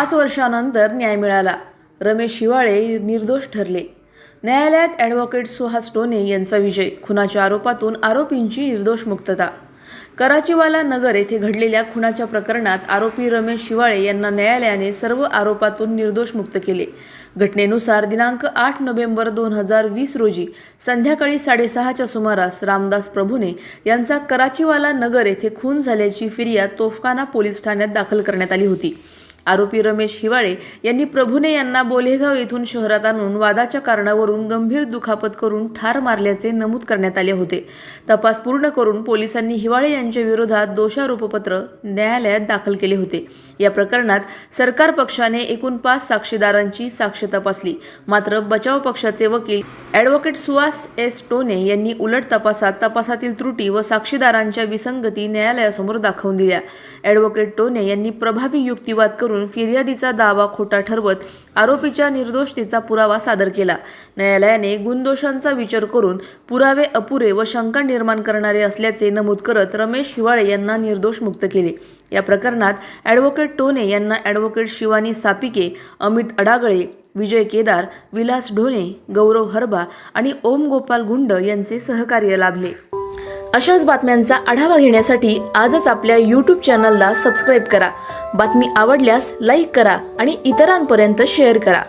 पाच वर्षानंतर न्याय मिळाला. रमेश हिवाळे निर्दोष ठरले. न्यायालयात ॲडव्होकेट सुहास टोने यांचा विजय खुनाच्या आरोपातून आरोपींची निर्दोष मुक्तता कराचीवाला नगर येथे घडलेल्या खुनाच्या प्रकरणात आरोपी रमेश शिवाळे यांना न्यायालयाने सर्व आरोपातून निर्दोष मुक्त केले. घटनेनुसार दिनांक आठ नोव्हेंबर दोन हजार वीस रोजी संध्याकाळी साडेसहाच्या सुमारास रामदास प्रभूने यांचा कराचीवाला नगर येथे खून झाल्याची फिर्याद तोफखाना पोलीस ठाण्यात दाखल करण्यात आली होती. आरोपी रमेश हिवाळे यांनी प्रभूने यांना बोलेगाव येथून शहरात आणून वादाच्या कारणावरून गंभीर दुखापत करून ठार मारल्याचे नमूद करण्यात आले होते. तपास पूर्ण करून पोलिसांनी हिवाळे यांच्या विरोधात दोषारोपपत्र न्यायालयात दाखल केले होते. या प्रकरणात सरकार पक्षाने एकूण पाच साक्षीदारांची साक्ष तपासली. मात्र बचाव पक्षाचे वकील ॲडव्होकेट सुहास एस टोने यांनी उलट तपासात तपासातील त्रुटी व साक्षीदारांच्या विसंगती न्यायालयासमोर दाखवून दिल्या. ॲडव्होकेट टोने यांनी प्रभावी युक्तिवाद करून फिर्यादीचा दावा खोटा ठरवत आरोपीच्या निर्दोषतेचा पुरावा सादर केला. न्यायालयाने गुणदोषांचा विचार करून पुरावे अपुरे व शंका निर्माण करणारे असल्याचे नमूद करत रमेश हिवाळे यांना निर्दोष मुक्त केले. या प्रकरणात ॲडव्होकेट टोने यांना ॲडव्होकेट शिवानी सापिके अमित अडागळे विजय केदार विलास ढोणे गौरव हरबा आणि ओम गोपाल गुंड यांचे सहकार्य लाभले. अशाच बातम्यांचा आढावा घेण्यासाठी आजच आपल्या यूट्यूब चॅनलला सबस्क्राईब करा. बातमी आवडल्यास लाईक करा आणि इतरांपर्यंत शेअर करा.